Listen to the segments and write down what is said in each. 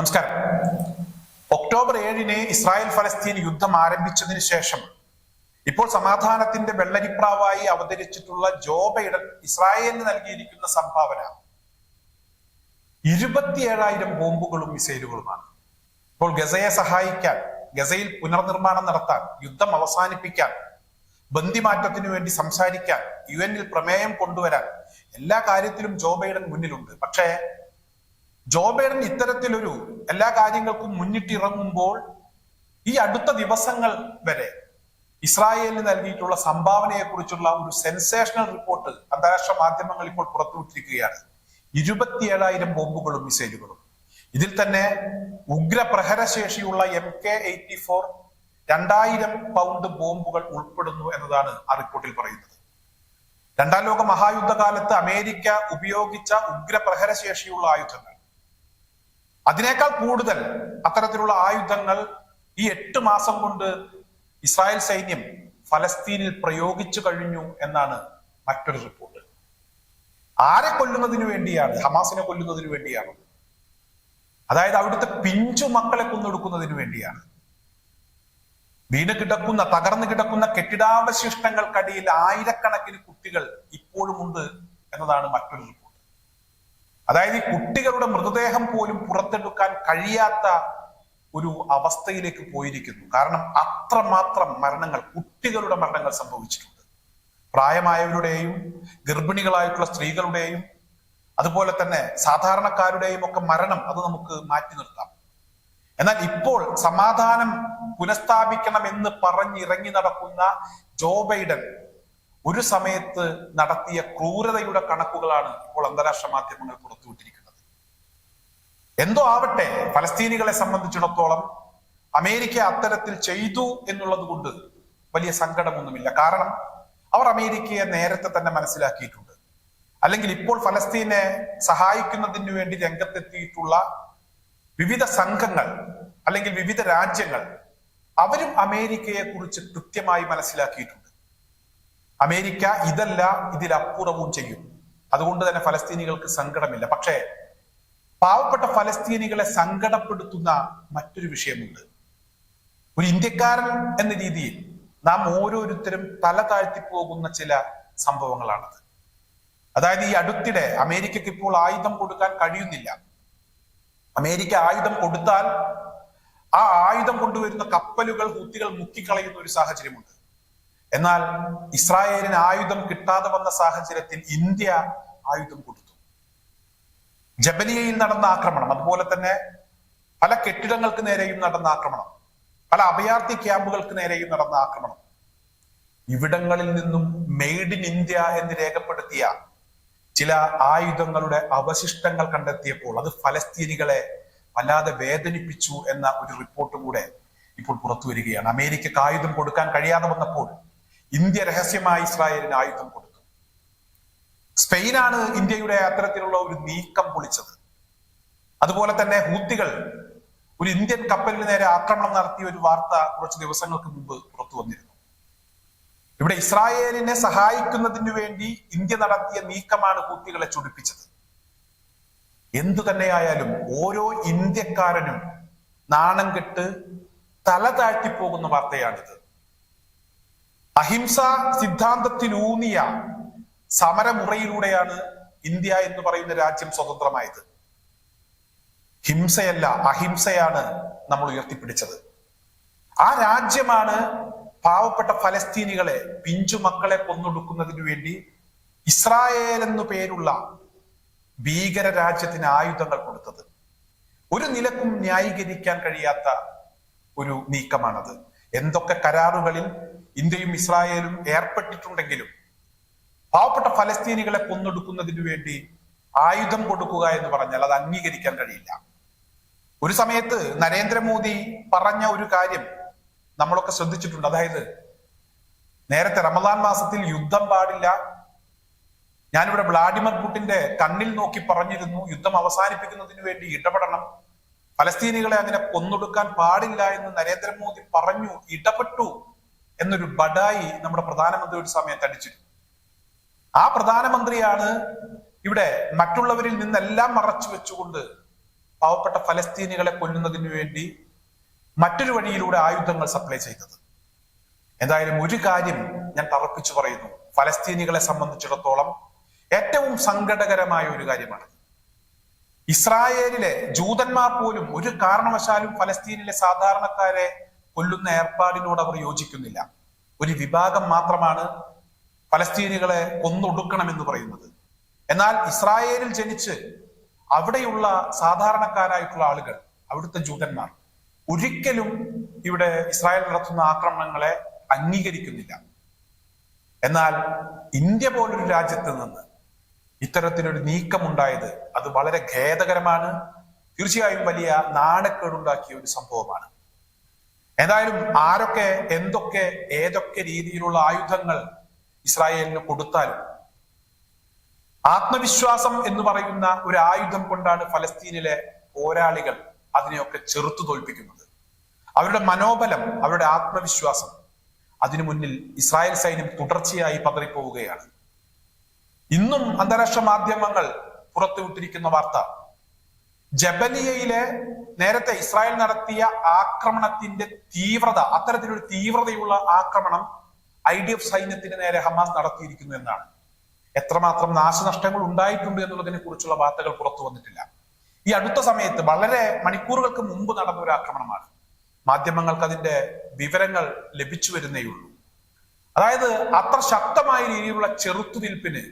നമസ്കാരം. ഒക്ടോബർ ഏഴിന് ഇസ്രായേൽ ഫലസ്തീൻ യുദ്ധം ആരംഭിച്ചതിന് ശേഷം ഇപ്പോൾ സമാധാനത്തിന്റെ വെള്ളരിപ്രാവായി അവതരിച്ചിട്ടുള്ള ജോ ബൈഡൻ ഇസ്രായേലിന് നൽകിയിരിക്കുന്ന സംഭാവന. ഇരുപത്തിയേഴായിരം ബോംബുകളും മിസൈലുകളുമാണ്. ഇപ്പോൾ ഗസയെ സഹായിക്കാൻ ഗസയിൽ പുനർനിർമ്മാണം നടത്താൻ യുദ്ധം അവസാനിപ്പിക്കാൻ ബന്ദിമാറ്റത്തിനു വേണ്ടി സംസാരിക്കാൻ യു എന്നിൽ പ്രമേയം കൊണ്ടുവരാൻ എല്ലാ കാര്യത്തിലും ജോ ബൈഡൻ മുന്നിലുണ്ട്. പക്ഷേ ജോ ബൈഡൻ ഇത്തരത്തിലൊരു എല്ലാ കാര്യങ്ങൾക്കും മുന്നിട്ടിറങ്ങുമ്പോൾ ഈ അടുത്ത ദിവസങ്ങൾ വരെ ഇസ്രായേലിന് നൽകിയിട്ടുള്ള സംഭാവനയെ കുറിച്ചുള്ള ഒരു സെൻസേഷണൽ റിപ്പോർട്ട് അന്താരാഷ്ട്ര മാധ്യമങ്ങൾ ഇപ്പോൾ പുറത്തുവിട്ടിരിക്കുകയാണ് ഇരുപത്തിയേഴായിരം ബോംബുകളും മിസൈലുകളും. ഇതിൽ തന്നെ ഉഗ്രപ്രഹരശേഷിയുള്ള എം കെ എയ്റ്റി ഫോർ രണ്ടായിരം പൗണ്ട് ബോംബുകൾ ഉൾപ്പെടുന്നു എന്നതാണ് ആ റിപ്പോർട്ടിൽ പറയുന്നത്. രണ്ടാം ലോക മഹായുദ്ധകാലത്ത് അമേരിക്ക ഉപയോഗിച്ച ഉഗ്രപ്രഹരശേഷിയുള്ള ആയുധങ്ങൾ അതിനേക്കാൾ കൂടുതൽ അത്തരത്തിലുള്ള ആയുധങ്ങൾ ഈ എട്ട് മാസം കൊണ്ട് ഇസ്രായേൽ സൈന്യം ഫലസ്തീനിൽ പ്രയോഗിച്ചു കഴിഞ്ഞു എന്നാണ് മറ്റൊരു റിപ്പോർട്ട്. ആരെ കൊല്ലുന്നതിന് വേണ്ടിയാണ് ഹമാസിനെ കൊല്ലുന്നതിന് വേണ്ടിയാണ്? അതായത് അവിടുത്തെ പിഞ്ചു മക്കളെ കൊന്നൊടുക്കുന്നതിന് വേണ്ടിയാണ്. വീണ് കിടക്കുന്ന തകർന്നു കിടക്കുന്ന കെട്ടിടാവശിഷ്ടങ്ങൾക്കടിയിൽ ആയിരക്കണക്കിന് കുട്ടികൾ ഇപ്പോഴുമുണ്ട് എന്നതാണ് മറ്റൊരു അതായത് ഈ കുട്ടികളുടെ മൃതദേഹം പോലും പുറത്തെടുക്കാൻ കഴിയാത്ത ഒരു അവസ്ഥയിലേക്ക് പോയിരിക്കുന്നു. കാരണം അത്രമാത്രം മരണങ്ങൾ കുട്ടികളുടെ മരണങ്ങൾ സംഭവിച്ചിട്ടുണ്ട്. പ്രായമായവരുടെയും ഗർഭിണികളായിട്ടുള്ള സ്ത്രീകളുടെയും അതുപോലെ തന്നെ സാധാരണക്കാരുടെയും ഒക്കെ മരണം അത് നമുക്ക് മാറ്റി നിർത്താം. എന്നാൽ ഇപ്പോൾ സമാധാനം പുനഃസ്ഥാപിക്കണം എന്ന് പറഞ്ഞിറങ്ങി നടക്കുന്ന ജോ ബൈഡൻ ഒരു സമയത്ത് നടത്തിയ ക്രൂരതയുടെ കണക്കുകളാണ് ഇപ്പോൾ അന്താരാഷ്ട്ര മാധ്യമങ്ങൾ പുറത്തുവിട്ടിരിക്കുന്നത്. എന്തോ ആവട്ടെ ഫലസ്തീനികളെ സംബന്ധിച്ചിടത്തോളം അമേരിക്ക അത്തരത്തിൽ ചെയ്തു എന്നുള്ളത് കൊണ്ട് വലിയ സങ്കടമൊന്നുമില്ല. കാരണം അവർ അമേരിക്കയെ നേരത്തെ തന്നെ മനസ്സിലാക്കിയിട്ടുണ്ട്. അല്ലെങ്കിൽ ഇപ്പോൾ ഫലസ്തീനെ സഹായിക്കുന്നതിന് വേണ്ടി രംഗത്തെത്തിയിട്ടുള്ള വിവിധ സംഘങ്ങൾ അല്ലെങ്കിൽ വിവിധ രാജ്യങ്ങൾ അവരും അമേരിക്കയെ കുറിച്ച് കൃത്യമായി മനസ്സിലാക്കിയിട്ടുണ്ട്. അമേരിക്ക ഇതല്ല ഇതിലപ്പുറവും ചെയ്യും. അതുകൊണ്ട് തന്നെ ഫലസ്തീനികൾക്ക് സങ്കടമില്ല. പക്ഷേ പാവപ്പെട്ട ഫലസ്തീനികളെ സങ്കടപ്പെടുത്തുന്ന മറ്റൊരു വിഷയമുണ്ട്. ഒരു ഇന്ത്യക്കാരൻ എന്ന രീതിയിൽ നാം ഓരോരുത്തരും തല താഴ്ത്തി പോകുന്ന ചില സംഭവങ്ങളാണത്. അതായത് ഈ അടുത്തിടെ അമേരിക്കക്ക് ഇപ്പോൾ ആയുധം കൊടുക്കാൻ കഴിയുന്നില്ല. അമേരിക്ക ആയുധം കൊടുത്താൽ ആ ആയുധം കൊണ്ടുവരുന്ന കപ്പലുകൾ ഹൂത്തികൾ മുക്കിക്കളയുന്ന ഒരു സാഹചര്യമുണ്ട്. എന്നാൽ ഇസ്രായേലിന് ആയുധം കിട്ടാതെ വന്ന സാഹചര്യത്തിൽ ഇന്ത്യ ആയുധം കൊടുത്തു. ജബലിയയിൽ നടന്ന ആക്രമണം അതുപോലെ തന്നെ പല കെട്ടിടങ്ങൾക്ക് നേരെയും നടന്ന ആക്രമണം പല അഭയാർത്ഥി ക്യാമ്പുകൾക്ക് നേരെയും നടന്ന ആക്രമണം. ഇവിടങ്ങളിൽ നിന്നും മെയ്ഡ് ഇൻ ഇന്ത്യ എന്ന് രേഖപ്പെടുത്തിയ ചില ആയുധങ്ങളുടെ അവശിഷ്ടങ്ങൾ കണ്ടെത്തിയപ്പോൾ അത് ഫലസ്തീനികളെ വല്ലാതെ വേദനിപ്പിച്ചു എന്ന ഒരു റിപ്പോർട്ട് കൂടെ ഇപ്പോൾ പുറത്തു വരികയാണ് അമേരിക്കക്ക് ആയുധം കൊടുക്കാൻ കഴിയാതെ വന്നപ്പോൾ ഇന്ത്യ രഹസ്യമായി ഇസ്രായേലിന് ആയുധം കൊടുത്തു. സ്പെയിനാണ് ഇന്ത്യയുടെ അത്തരത്തിലുള്ള ഒരു നീക്കം പൊളിച്ചത്. അതുപോലെ തന്നെ ഹൂത്തികൾ ഒരു ഇന്ത്യൻ കപ്പലിന് നേരെ ആക്രമണം നടത്തിയ ഒരു വാർത്ത കുറച്ച് ദിവസങ്ങൾക്ക് മുമ്പ് പുറത്തു വന്നിരുന്നു. ഇവിടെ ഇസ്രായേലിനെ സഹായിക്കുന്നതിന് വേണ്ടി ഇന്ത്യ നടത്തിയ നീക്കമാണ് ഹൂത്തികളെ ചൊടിപ്പിച്ചത്. എന്തു തന്നെയായാലും ഓരോ ഇന്ത്യക്കാരനും നാണം കെട്ട് തല താഴ്ത്തിപ്പോകുന്ന വാർത്തയാണിത്. അഹിംസ സിദ്ധാന്തത്തിലൂന്നിയ സമരമുറയിലൂടെയാണ് ഇന്ത്യ എന്ന് പറയുന്ന രാജ്യം സ്വതന്ത്രമായത്. ഹിംസയല്ല അഹിംസയാണ് നമ്മൾ ഉയർത്തിപ്പിടിച്ചത്. ആ രാജ്യമാണ് പാവപ്പെട്ട ഫലസ്തീനികളെ പിഞ്ചു മക്കളെ കൊന്നൊടുക്കുന്നതിനു വേണ്ടി ഇസ്രായേൽ എന്നു പേരുള്ള ഭീകര രാജ്യത്തിന് ആയുധങ്ങൾ കൊടുത്തത്. ഒരു നിലക്കും ന്യായീകരിക്കാൻ കഴിയാത്ത ഒരു നീക്കമാണത്. എന്തൊക്കെ കരാറുകളിൽ ഇന്ത്യയും ഇസ്രായേലും ഏർപ്പെട്ടിട്ടുണ്ടെങ്കിലും പാവപ്പെട്ട ഫലസ്തീനികളെ കൊന്നൊടുക്കുന്നതിനു വേണ്ടി ആയുധം കൊടുക്കുക എന്ന് പറഞ്ഞാൽ അത് അംഗീകരിക്കാൻ കഴിയില്ല. ഒരു സമയത്ത് നരേന്ദ്രമോദി പറഞ്ഞ ഒരു കാര്യം നമ്മളൊക്കെ ശ്രദ്ധിച്ചിട്ടുണ്ട്. അതായത് നേരത്തെ റമദാൻ മാസത്തിൽ യുദ്ധം പാടില്ല. ഞാനിവിടെ വ്ളാഡിമിർ പുട്ടിന്റെ കണ്ണിൽ നോക്കി പറഞ്ഞിരുന്നു. യുദ്ധം അവസാനിപ്പിക്കുന്നതിന് വേണ്ടി ഇടപെടണം. ഫലസ്തീനികളെ അങ്ങനെ കൊന്നൊടുക്കാൻ പാടില്ല എന്ന് നരേന്ദ്രമോദി പറഞ്ഞു. ഇടപെട്ടു. എന്നൊരു ബഡായി നമ്മുടെ പ്രധാനമന്ത്രി ഒരു സമയത്ത് അടിച്ചിരുന്നു ആ പ്രധാനമന്ത്രിയാണ് ഇവിടെ മറ്റുള്ളവരിൽ നിന്നെല്ലാം മറച്ചു വെച്ചുകൊണ്ട് പാവപ്പെട്ട ഫലസ്തീനികളെ കൊല്ലുന്നതിന് വേണ്ടി മറ്റൊരു വഴിയിലൂടെ ആയുധങ്ങൾ സപ്ലൈ ചെയ്തത്. എന്തായാലും ഒരു കാര്യം ഞാൻ തറപ്പിച്ചു പറയുന്നു. ഫലസ്തീനികളെ സംബന്ധിച്ചിടത്തോളം ഏറ്റവും സങ്കടകരമായ ഒരു കാര്യമാണ്. ഇസ്രായേലിലെ ജൂതന്മാർ പോലും ഒരു കാരണവശാലും ഫലസ്തീനിലെ സാധാരണക്കാരെ കൊല്ലുന്ന ഏർപ്പാടിനോട് അവർ യോജിക്കുന്നില്ല. ഒരു വിഭാഗം മാത്രമാണ് ഫലസ്തീനികളെ കൊന്നൊടുക്കണമെന്ന് പറയുന്നത്. എന്നാൽ ഇസ്രായേലിൽ ജനിച്ച് അവിടെയുള്ള സാധാരണക്കാരായിട്ടുള്ള ആളുകൾ അവിടുത്തെ ജൂതന്മാർ ഒരിക്കലും ഇവിടെ ഇസ്രായേൽ നടത്തുന്ന ആക്രമണങ്ങളെ അംഗീകരിക്കുന്നില്ല. എന്നാൽ ഇന്ത്യ പോലൊരു രാജ്യത്ത് നിന്ന് ഇത്തരത്തിലൊരു നീക്കമുണ്ടായത് അത് വളരെ ഖേദകരമാണ്. തീർച്ചയായും വലിയ നാണക്കേടുണ്ടാക്കിയ ഒരു സംഭവമാണ്. ഏതായാലും ആരൊക്കെ എന്തൊക്കെ ഏതൊക്കെ രീതിയിലുള്ള ആയുധങ്ങൾ ഇസ്രായേലിന് കൊടുത്താലും ആത്മവിശ്വാസം എന്ന് പറയുന്ന ഒരു ആയുധം കൊണ്ടാണ് ഫലസ്തീനിലെ പോരാളികൾ അതിനെയൊക്കെ ചെറുത്തു തോൽപ്പിക്കുന്നത്. അവരുടെ മനോബലം അവരുടെ ആത്മവിശ്വാസം അതിനു മുന്നിൽ ഇസ്രായേൽ സൈന്യം തുടർച്ചയായി പതറിപ്പോവുകയാണ്. ഇന്നും അന്താരാഷ്ട്ര മാധ്യമങ്ങൾ പുറത്തുവിട്ടിരിക്കുന്ന വാർത്ത ജബലിയയിലെ നേരത്തെ ഇസ്രായേൽ നടത്തിയ ആക്രമണത്തിന്റെ തീവ്രത അത്തരത്തിലൊരു തീവ്രതയുള്ള ആക്രമണം ഐ ഡി എഫ് സൈന്യത്തിന് നേരെ ഹമാസ് നടത്തിയിരിക്കുന്നു എന്നാണ്. എത്രമാത്രം നാശനഷ്ടങ്ങൾ ഉണ്ടായിട്ടുണ്ട് എന്നുള്ളതിനെ കുറിച്ചുള്ള വാർത്തകൾ പുറത്തു വന്നിട്ടില്ല. ഈ അടുത്ത സമയത്ത് വളരെ മണിക്കൂറുകൾക്ക് മുമ്പ് നടന്ന ഒരു ആക്രമണമാണ്. മാധ്യമങ്ങൾക്ക് അതിന്റെ വിവരങ്ങൾ ലഭിച്ചു വരുന്നേയുള്ളൂ അതായത് അത്ര ശക്തമായ രീതിയിലുള്ള ചെറുത്തുനിൽപ്പിന്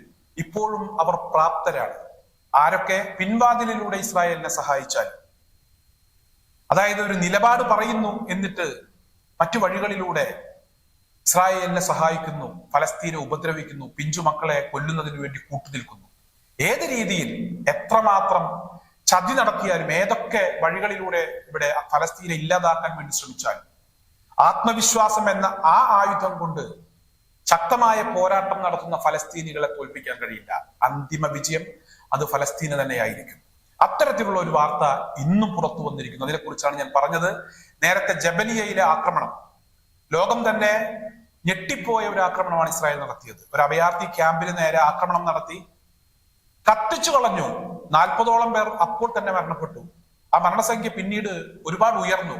ഇപ്പോഴും അവർ പ്രാപ്തരാണ്. ആരൊക്കെ പിൻവാതിലിലൂടെ ഇസ്രായേലിനെ സഹായിച്ചാൽ അതായത് ഒരു നിലപാട് പറയുന്നു എന്നിട്ട് മറ്റു വഴികളിലൂടെ ഇസ്രായേലിനെ സഹായിക്കുന്നു ഫലസ്തീനെ ഉപദ്രവിക്കുന്നു പിഞ്ചു മക്കളെ കൊല്ലുന്നതിന് വേണ്ടി കൂട്ടുനിൽക്കുന്നു. ഏത് രീതിയിൽ എത്രമാത്രം ചതി നടത്തിയാലും ഏതൊക്കെ വഴികളിലൂടെ ഇവിടെ ഫലസ്തീനെ ഇല്ലാതാക്കാൻ വേണ്ടി ശ്രമിച്ചാലും ആത്മവിശ്വാസം എന്ന ആ ആയുധം കൊണ്ട് ശക്തമായ പോരാട്ടം നടത്തുന്ന ഫലസ്തീനികളെ തോൽപ്പിക്കാൻ കഴിയില്ല. അന്തിമ വിജയം അത് ഫലസ്തീന് തന്നെയായിരിക്കും. അത്തരത്തിലുള്ള ഒരു വാർത്ത ഇന്നും പുറത്തു വന്നിരിക്കുന്നു. അതിനെക്കുറിച്ചാണ് ഞാൻ പറഞ്ഞത്. നേരത്തെ ജബലിയയിലെ ആക്രമണം. ലോകം തന്നെ ഞെട്ടിപ്പോയ ഒരു ആക്രമണമാണ് ഇസ്രായേൽ നടത്തിയത്. ഒരു അഭയാർത്ഥി ക്യാമ്പിന് നേരെ ആക്രമണം നടത്തി കത്തിച്ചു കളഞ്ഞു. നാൽപ്പതോളം പേർ അപ്പോൾ തന്നെ മരണപ്പെട്ടു. ആ മരണസംഖ്യ പിന്നീട് ഒരുപാട് ഉയർന്നു.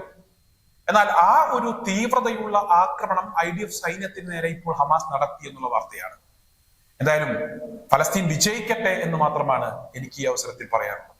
എന്നാൽ ആ ഒരു തീവ്രതയുള്ള ആക്രമണം ഐ ഡി എഫ് സൈന്യത്തിന് നേരെ ഇപ്പോൾ ഹമാസ് നടത്തി എന്നുള്ള വാർത്തയാണ്. എന്തായാലും ഫലസ്തീൻ വിജയിക്കട്ടെ എന്ന് മാത്രമാണ് എനിക്ക് ഈ അവസരത്തിൽ പറയാനുള്ളത്.